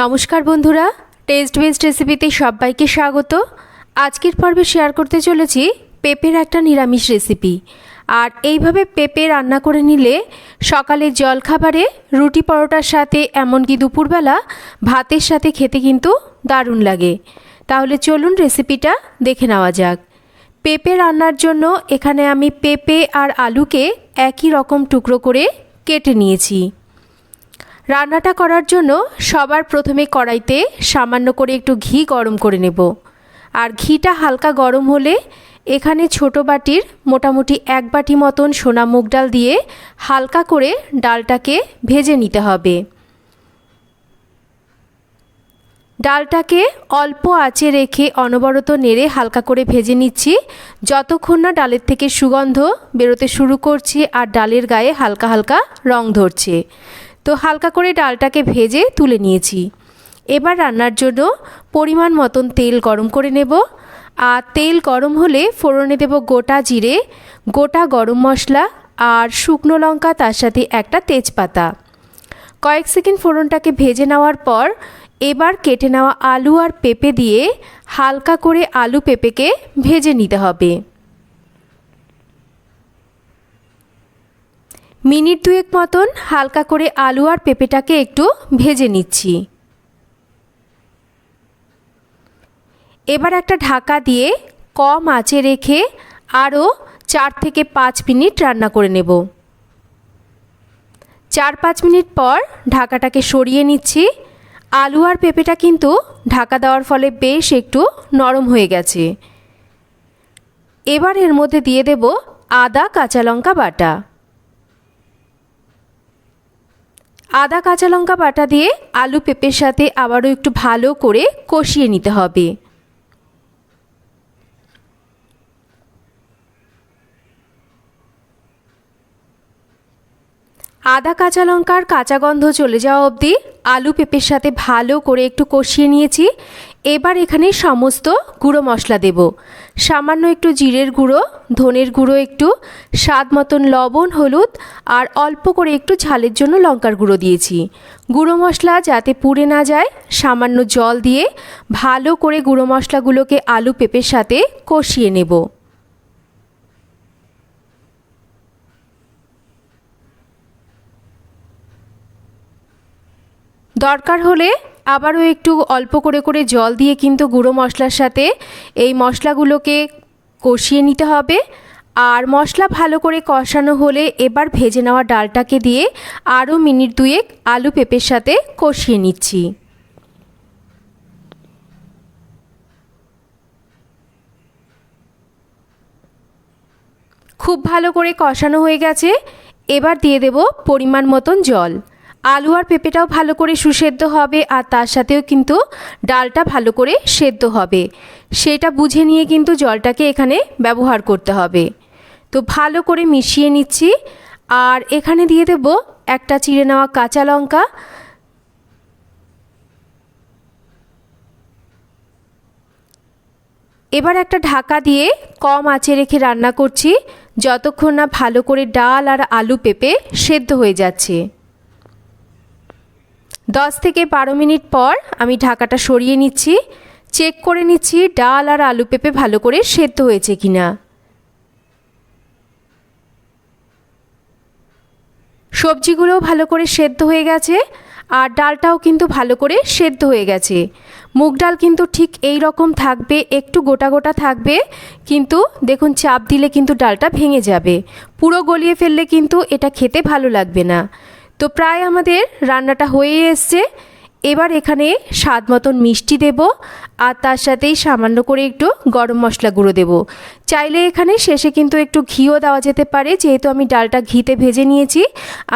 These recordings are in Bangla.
নমস্কার বন্ধুরা টেস্ট বেস্ট রেসিপিতে সবাইকে স্বাগত। আজকের পর্বে শেয়ার করতে চলেছি পেঁপের একটা নিরামিষ রেসিপি আর এইভাবে পেঁপে রান্না করে নিলে সকালে জলখাবারে রুটি পরোটার সাথে এমনকি দুপুরবেলা ভাতের সাথে খেতে কিন্তু দারুণ লাগে। তাহলে চলুন রেসিপিটা দেখে নেওয়া যাক। পেঁপে রান্নার জন্য এখানে আমি পেঁপে আর আলুকে একই রকম টুকরো করে কেটে নিয়েছি। রান্নাটা করার জন্য সবার প্রথমে কড়াইতে সামান্য করে একটু ঘি গরম করে নেব। আর ঘিটা হালকা গরম হলে এখানে ছোট বাটির মোটামুটি এক বাটি মতন সোনা মুগ ডাল দিয়ে হালকা করে ডালটাকে ভেজে নিতে হবে। ডালটাকে অল্প আঁচে রেখে অনবরত নেড়ে হালকা করে ভেজে নিচ্ছি। যতক্ষণ না ডালের থেকে সুগন্ধ বেরোতে শুরু করছে আর ডালের গায়ে হালকা হালকা রং ধরছে। তো হালকা করে ডালটাকে ভেজে তুলে নিয়েছি। এবার রান্নার জন্য পরিমাণ মতন তেল গরম করে নেব। আর তেল গরম হলে ফোড়নে দেব গোটা জিরে, গোটা গরম মশলা আর শুকনো লঙ্কা, তার সাথে একটা তেজপাতা। কয়েক সেকেন্ড ফোড়নটাকে ভেজে নেওয়ার পর এবার কেটে নেওয়া আলু আর পেঁপে দিয়ে হালকা করে আলু পেঁপেকে ভেজে নিতে হবে। মিনিট দুয়েক মতন হালকা করে আলু আর পেঁপেটাকে একটু ভেজে নিচ্ছি। এবার একটা ঢাকা দিয়ে কম আঁচে রেখে আরও চার থেকে পাঁচ মিনিট রান্না করে নেব। চার পাঁচ মিনিট পর ঢাকাটাকে সরিয়ে নিচ্ছি। আলু আর পেঁপেটা কিন্তু ঢাকা দেওয়ার ফলে বেশ একটু নরম হয়ে গেছে। এবার এর মধ্যে দিয়ে দেব আদা, কাঁচা লঙ্কা বাটা। আদা, কাঁচা লঙ্কা বাটা দিয়ে আলু পেঁপের সাথে আবারও একটু ভালো করে কষিয়ে নিতে হবে। আদা, কাঁচা লঙ্কার কাঁচা গন্ধ চলে যাওয়া অবধি আলু পেঁপের সাথে ভালো করে একটু কষিয়ে নিয়েছি। এবার এখানে সমস্ত গুঁড়ো মশলা দেব। সামান্য একটু জিরের গুঁড়ো, ধনের গুঁড়ো একটু, স্বাদ মতন লবণ, হলুদ, আর অল্প করে একটু ঝালের জন্য লঙ্কার গুঁড়ো দিয়েছি। গুঁড়ো মশলা যাতে পুড়ে না যায়, সামান্য জল দিয়ে ভালো করে গুঁড়ো মশলাগুলোকে আলু পেঁপের সাথে কষিয়ে নেব। দরকার হলে আবারও একটু অল্প করে করে জল দিয়ে কিন্তু গুঁড়ো মশলার সাথে এই মশলাগুলোকে কষিয়ে নিতে হবে। আর মশলা ভালো করে কষানো হলে এবার ভেজে নেওয়া ডালটাকে দিয়ে আরও মিনিট দুয়েক আলু পেঁপের সাথে কষিয়ে নিচ্ছি। খুব ভালো করে কষানো হয়ে গেছে। এবার দিয়ে দেব পরিমাণ মতন জল। আলু আর পেঁপেটাও ভালো করে সুসেদ্ধ হবে আর তার সাথেও কিন্তু ডালটা ভালো করে সেদ্ধ হবে। সেটা বুঝে নিয়ে কিন্তু জলটাকে এখানে ব্যবহার করতে হবে। তো ভালো করে মিশিয়ে নিচ্ছি আর এখানে দিয়ে দেব একটা চিড়ে নেওয়া কাঁচা লঙ্কা। এবার একটা ঢাকা দিয়ে কম আঁচে রেখে রান্না করছি, যতক্ষণ না ভালো করে ডাল আর আলু পেঁপে সেদ্ধ হয়ে যাচ্ছে। দশ থেকে বারো মিনিট পর আমি ঢাকাটা সরিয়ে নিচ্ছি, চেক করে নিচ্ছি ডাল আর আলু পেঁপে ভালো করে সেদ্ধ হয়েছে কিনা। সবজিগুলোও ভালো করে সেদ্ধ হয়ে গেছে আর ডালটাও কিন্তু ভালো করে সেদ্ধ হয়ে গেছে। মুগ ডাল কিন্তু ঠিক এই রকম থাকবে, একটু গোটা গোটা থাকবে, কিন্তু দেখুন চাপ দিলে কিন্তু ডালটা ভেঙে যাবে। পুরো গলিয়ে ফেললে কিন্তু এটা খেতে ভালো লাগবে না। তো প্রায় আমাদের রান্নাটা হয়ে এসছে। এবার এখানে স্বাদ মতন মিষ্টি দেব আর তার সাথেই সামান্য করে একটু গরম মশলা গুঁড়ো দেব। চাইলে এখানে শেষে কিন্তু একটু ঘিও দেওয়া যেতে পারে, যেহেতু আমি ডালটা ঘিতে ভেজে নিয়েছি,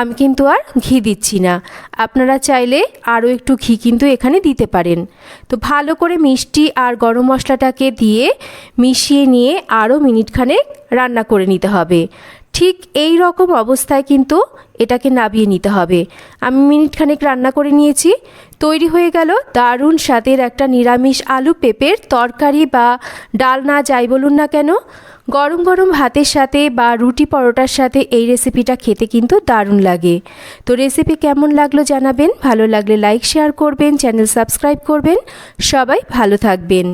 আমি কিন্তু আর ঘি দিচ্ছি না। আপনারা চাইলে আরও একটু ঘি কিন্তু এখানে দিতে পারেন। তো ভালো করে মিষ্টি আর গরম মশলাটাকে দিয়ে মিশিয়ে নিয়ে আরও মিনিটখানেক রান্না করে নিতে হবে। ঠিক এই রকম অবস্থায় কিন্তু এটাকে নাবিয়ে নিতে হবে। আমি মিনিট খানেক রান্না করে নিয়েছি। তৈরি হয়ে গেল দারুণ স্বাদের একটা নিরামিষ আলু পেঁপের তরকারি বা ডাল না যাই বলুন না কেন। গরম গরম ভাতের সাথে বা রুটি পরোটার সাথে এই রেসিপিটা খেতে কিন্তু দারুণ লাগে। তো রেসিপি কেমন লাগল জানাবেন। ভালো লাগলে লাইক, শেয়ার করবেন, চ্যানেল সাবস্ক্রাইব করবেন। সবাই ভালো থাকবেন।